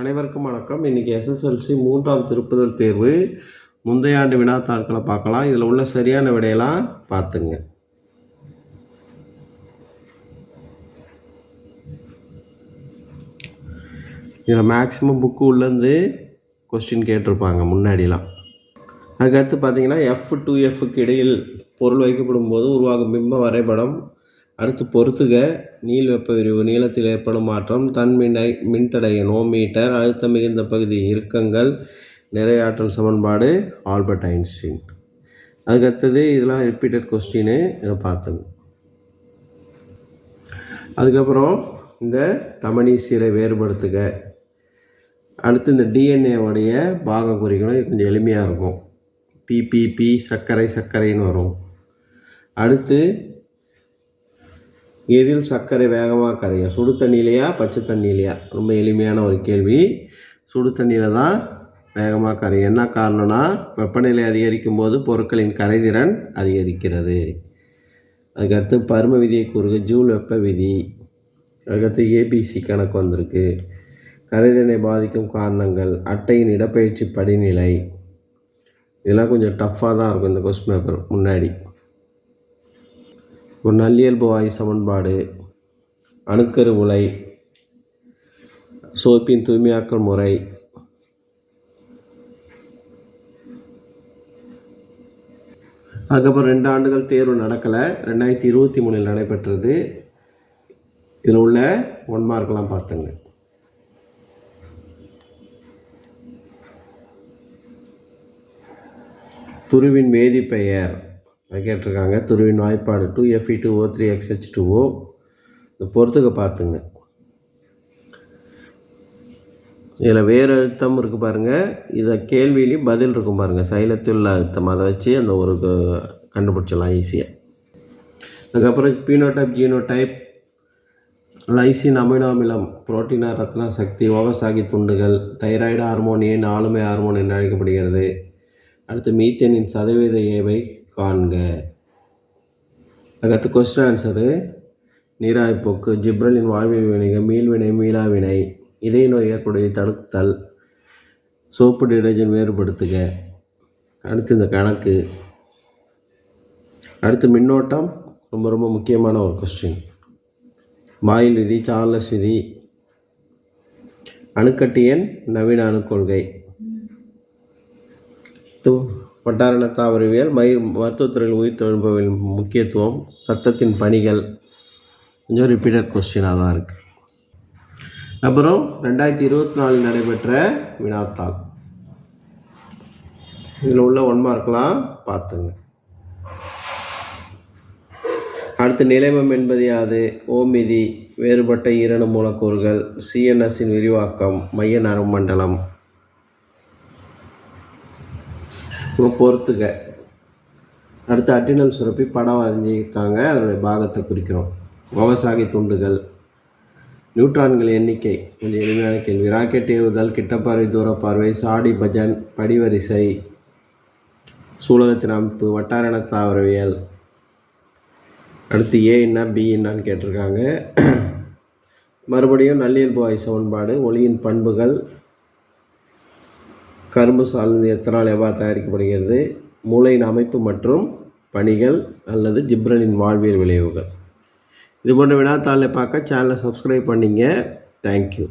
அனைவருக்கும் வணக்கம். இன்றைக்கி எஸ்எஸ்எல்சி மூன்றாம் திருப்புதல் தேர்வு. முந்தைய ஆண்டு வினாத்தாட்களை பார்க்கலாம். இதில் உள்ள சரியான விடையெல்லாம் பார்த்துங்க. இதில் மேக்ஸிமம் புக்கு உள்ளேருந்து கொஸ்டின் கேட்டிருப்பாங்க முன்னாடிலாம். அதுக்கடுத்து பார்த்தீங்கன்னா எஃப் டு எஃப்க்கு இடையில் பொருள் வைக்கப்படும் போது உருவாகும் பிம்ப வரைபடம் அடுத்து பொறுத்துக. நீள் வெப்ப விரிவு நீளத்தில் ஏற்படும் மாற்றம் தன்மினை மின்தடை நோ மீட்டர் அழுத்தம் மிகுந்த பகுதி இறுக்கங்கள் நிறையாற்றல் சமன்பாடு ஆல்பர்ட் ஐன்ஸ்டீன். அதுக்கடுத்தது இதெல்லாம் ரிப்பீட்டட் கொஸ்டின்னு இதை பார்த்தோம். அதுக்கப்புறம் இந்த தமணி சீரை வேறுபடுத்துக. அடுத்து இந்த டிஎன்ஏவுடைய பாகம் குறிக்கணும் இது கொஞ்சம் எளிமையாக இருக்கும். பிபிபி சர்க்கரை சர்க்கரைன்னு வரும். அடுத்து எதில் சர்க்கரை வேகமாக கரையும்? சுடு தண்ணியிலையா? பச்சை தண்ணியிலையா? ரொம்ப எளிமையான ஒரு கேள்வி. சுடு தண்ணியில் தான் வேகமாக கரையும். என்ன காரணம்னா வெப்பநிலை அதிகரிக்கும் போது பொருட்களின் கரைதிறன் அதிகரிக்கிறது. அதுக்கடுத்து பரும விதியை கூறுக ஜூல் வெப்ப விதி. அதுக்கடுத்து ஏபிசி கணக்கு வந்திருக்கு. கரைதிறனை பாதிக்கும் காரணங்கள் அட்டையின் இடப்பெயர்ச்சி படிநிலை. இதெல்லாம் கொஞ்சம் டஃப்பாக தான் இருக்கும் இந்த கொஸ்டின் பேப்பர் முன்னாடி. ஒரு நல்லியல்பு வாயு சமன்பாடு அணுக்கரு உலை சோப்பின் தூய்மையாக்கல் முறை அதுக்கப்புறம் ரெண்டு ஆண்டுகள் தேர்வு நடக்கலை. ரெண்டாயிரத்தி இருபத்தி மூணில் நடைபெற்றது. இதில் உள்ள ஒன் மார்க்லாம் பார்த்துங்க. துருவின் வேதிப்பெயர். கேட்டிருக்காங்க. துருவின் வாய்ப்பாடு two Fe two O three xH two O இந்த பொறுத்துக்க பார்த்துங்க. இதில் வேறு அழுத்தம் இருக்குது பாருங்கள் இதை கேள்வியிலையும் பதில் இருக்கும் பாருங்கள் சைலத்தில் உள்ள அழுத்தம். அதை வச்சு அந்த ஒரு கண்டுபிடிச்சிடலாம் ஈஸியாக அதுக்கப்புறம் பீனோடைப் ஜீனோடைப் லைசின் அமினோமிலம் புரோட்டீனா ரத்னா சக்தி ஓவசாகி துண்டுகள் தைராய்டு ஹார்மோன் ஆளுமை ஹார்மோன் என்று அழைக்கப்படுகிறது. அடுத்து மீத்தேனின் சதவீத ஏவை காண்க. அடுத்து கொஸ்டின் ஆன்சரு நீராய்ப்போக்கு ஜிப்ரலின் வாழ்வியல் வினைகள் மீள்வினை மீளாவினை இதய நோய் ஏற்படுவதை தடுத்தல். சோப்பு டிடர்ஜென்ட் வேறுபடுத்துக. அடுத்து இந்த கணக்கு. அடுத்து மின்னோட்டம். ரொம்ப ரொம்ப முக்கியமான ஒரு கொஸ்டின் பாயில் விதி சார்லஸ் விதி. அணுக்கட்டியன் நவீன அணுக்கொள்கை. தூ வட்டாரண தாவரவியல் மை மருத்துவத்துறையில் உயிர் முக்கியத்துவம் ரத்தத்தின் பணிகள். கொஞ்சம் ரிப்பீட்டட் கொஸ்டினாக தான் இருக்குது அப்புறம் ரெண்டாயிரத்தி இருபத்தி நாலில் நடைபெற்ற வினாத்தாள். இதில் உள்ள ஒன் மார்க்லாம் பார்த்துங்க. அடுத்து நிலைமம் என்பது யாது? ஓமிதி வேறுபட்ட ஈரணு மூலக்கூறுகள் சிஎன்எஸ்ஸின் விரிவாக்கம் மைய நரம்பு மண்டலம். அப்புறம் பொறுத்துக அடுத்து அட்டினல் சுரப்பி படம் வரைஞ்சிருக்காங்க. அதனுடைய பாகத்தை குறிக்கிறோம். விவசாயி துண்டுகள். நியூட்ரான்கள் எண்ணிக்கை. கொஞ்சம் எளிமையான கேள்வி. ராக்கெட் ஏவுதல் கிட்டப்பார்வை தூரப்பார்வை சாடி பஜன் படிவரிசை சூலகத்தின் அமைப்பு வட்டாரண தாவரவியல். அடுத்து ஏ என்ன பி என்னான்னு கேட்டிருக்காங்க. மறுபடியும் நல்லியல்பு வாய் சமன்பாடு ஒளியின் பண்புகள் கரும்பு சார்ந்து எத்தனால் எவ்வாறு தயாரிக்கப்படுகிறது? மூளையின் அமைப்பு மற்றும் பணிகள் அல்லது ஜிப்ரனின் வாழ்வியல் விளைவுகள். இது போன்ற வினாத்தாளை பார்க்க சேனலை சப்ஸ்கிரைப் பண்ணிங்க. தேங்க்யூ